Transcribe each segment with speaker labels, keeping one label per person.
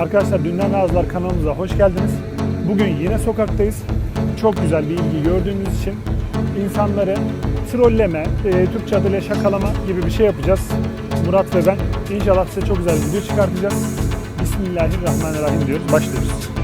Speaker 1: Arkadaşlar Dünden Razılar kanalımıza hoş geldiniz. Bugün yine sokaktayız. Çok güzel bir ilgi gördüğünüz için insanları trolleme, e, Türkçe adıyla şakalama gibi bir şey yapacağız. Murat ve ben. İnşallah size çok güzel bir video çıkartacağız. Bismillahirrahmanirrahim diyoruz. Başlıyoruz.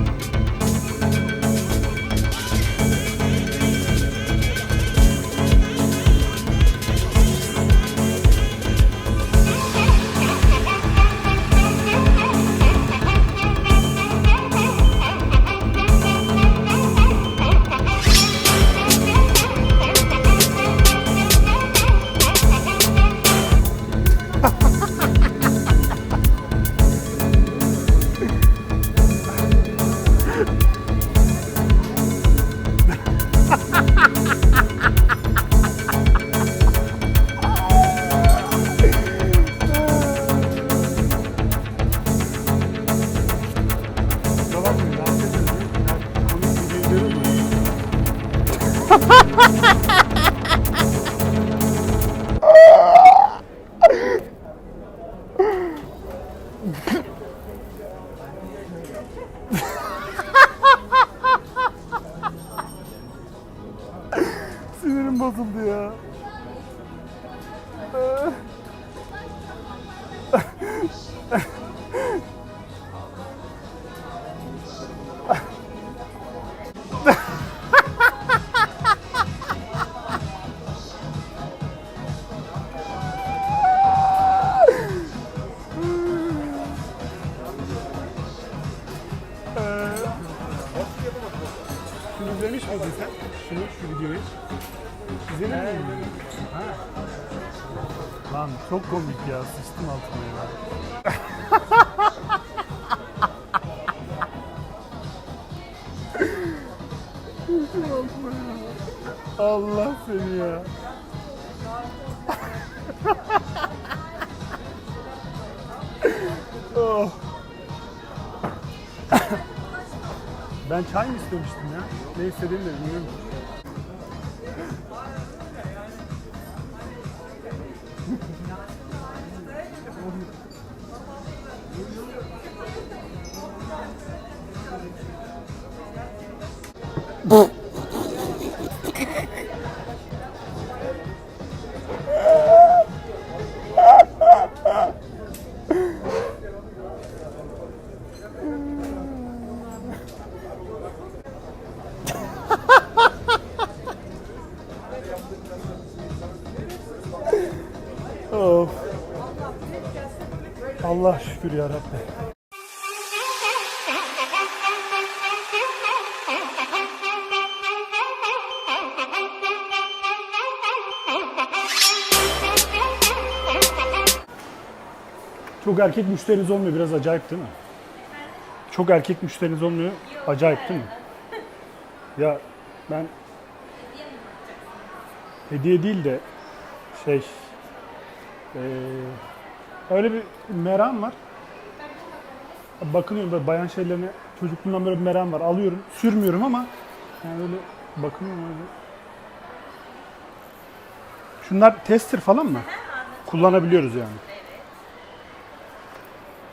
Speaker 1: ha ha! İzlemiş miydin sen? Şunu, şu videoyu. İzledin mi? Ha. Lan çok komik ya. Sıçtım altına ya. Allah seni ya. oh. Ben çay mı istemiştim ya? Ne istediğimi de bilmiyorum. Allah şükür ya Rabbi. Çok erkek müşteriniz olmuyor. Biraz acayip değil mi? Çok erkek müşteriniz olmuyor. Acayip değil mi? Ya ben hediye değil de şey ee, öyle bir meram var. Bakınıyorum böyle bayan şeylerine çocukluğumdan böyle bir meram var. Alıyorum. Sürmüyorum ama yani öyle bakınıyorum öyle. Şunlar tester falan mı? Kullanabiliyoruz yani.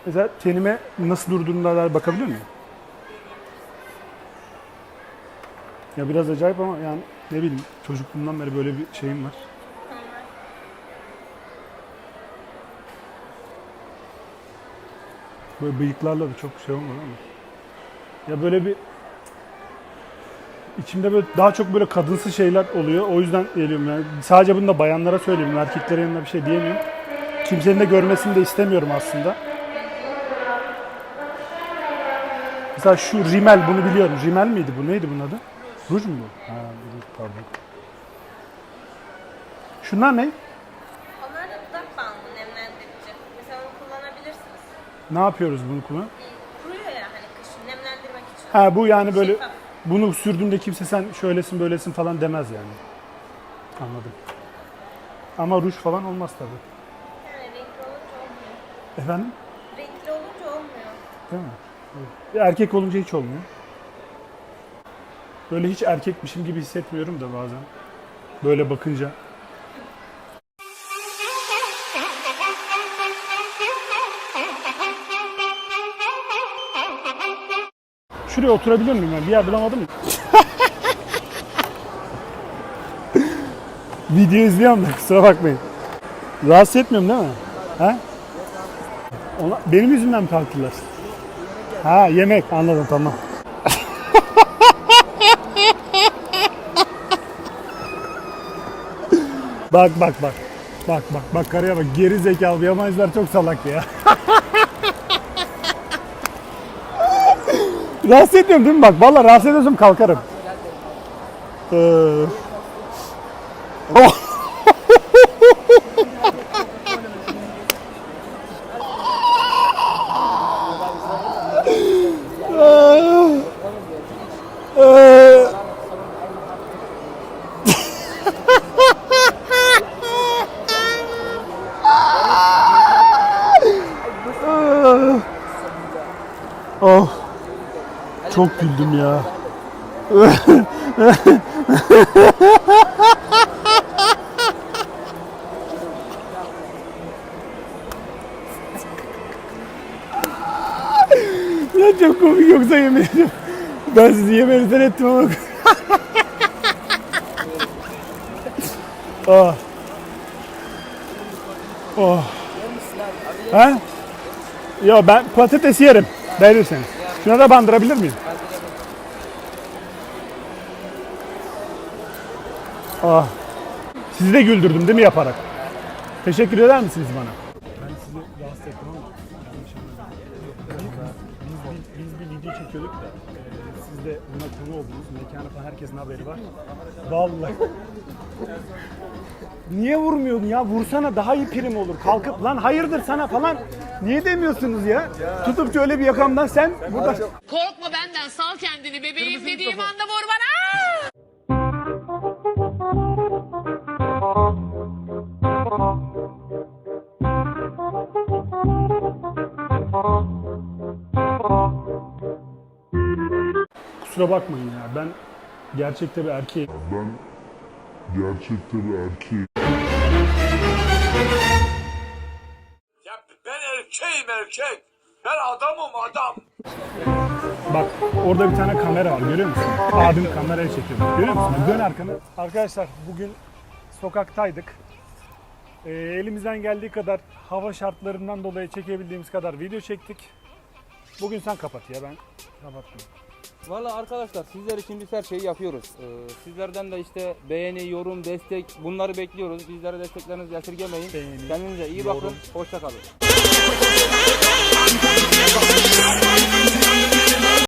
Speaker 1: Mesela tenime nasıl durduğuna dair bakabiliyor muyum? Ya biraz acayip ama yani ne bileyim çocukluğumdan beri böyle bir şeyim var. Böyle bıyıklarla da çok şey olmadı ama. Ya böyle bir içimde böyle daha çok böyle kadınsı şeyler oluyor. O yüzden geliyorum yani. Sadece bunu da bayanlara söyleyeyim. Erkeklere yanında bir şey diyemiyorum. Kimsenin de görmesini de istemiyorum aslında. Mesela şu rimel bunu biliyorum. Rimel miydi bu? Neydi bunun adı? Ruj mu bu? Ha, pardon. Şunlar ne? Ne yapıyoruz bunu kullan?
Speaker 2: Kuruyor ya hani kışın nemlendirmek için.
Speaker 1: Ha bu yani böyle
Speaker 2: Şeffaf.
Speaker 1: bunu sürdüğünde kimse sen şöylesin böylesin falan demez yani. Anladım. Ama ruj falan olmaz tabii.
Speaker 2: Yani renkli olunca olmuyor.
Speaker 1: Efendim?
Speaker 2: Renkli olunca olmuyor.
Speaker 1: Değil mi? Evet. Erkek olunca hiç olmuyor. Böyle hiç erkekmişim gibi hissetmiyorum da bazen. Böyle bakınca. Şuraya oturabilir miyim ben? Bir yer bulamadım mı? Video izliyorum da kusura bakmayın. Rahatsız etmiyorum değil mi? Ha? Ona, benim yüzümden mi kalktılar? Ha yemek anladım tamam. bak bak bak. Bak bak bak karıya bak geri zekalı yabancılar çok salak ya. Rahatsız etmiyorum değil mi bak valla rahatsız ediyorsam kalkarım. Ee... Çok güldüm ya. ya çok komik yoksa yemin ediyorum. Ben sizi yemenizden ettim ama. oh. Oh. Ha? Yo ben patates yerim. Verirseniz. Şuna da bandırabilir miyim? Ah. Sizi de güldürdüm değil mi yaparak? Teşekkür eder misiniz bana? Ben sizi rahatsız ettim ama anlamayın. Biz, biz bir video çekiyorduk da siz de buna konu oldunuz. Mekanı falan herkesin haberi var. Vallahi. Niye vurmuyordun ya? Vursana daha iyi prim olur. Kalkıp lan hayırdır sana falan. Niye demiyorsunuz ya? Tutup şöyle bir yakamdan sen burada...
Speaker 3: Korkma benden sal kendini bebeğim dediğim anda vur bana. Aa!
Speaker 1: Kusura bakmayın ya ben gerçekte bir erkeğim.
Speaker 4: Ben gerçekte bir erkeğim.
Speaker 5: Ya ben erkeğim erkek. Ben adamım adam.
Speaker 1: Bak orada bir tane kamera var görüyor musun? Abim kameraya çekiyor. Görüyor musun? Dön arkanı. Arkadaşlar bugün sokaktaydık. Ee, elimizden geldiği kadar hava şartlarından dolayı çekebildiğimiz kadar video çektik. Bugün sen kapat ya ben kapatmıyorum.
Speaker 6: Valla arkadaşlar sizler için biz her şeyi yapıyoruz. Ee, sizlerden de işte beğeni, yorum, destek bunları bekliyoruz. Bizlere desteklerinizi esirgemeyin.
Speaker 1: Beğeni,
Speaker 6: Kendinize iyi
Speaker 1: yorum.
Speaker 6: bakın. Hoşça kalın.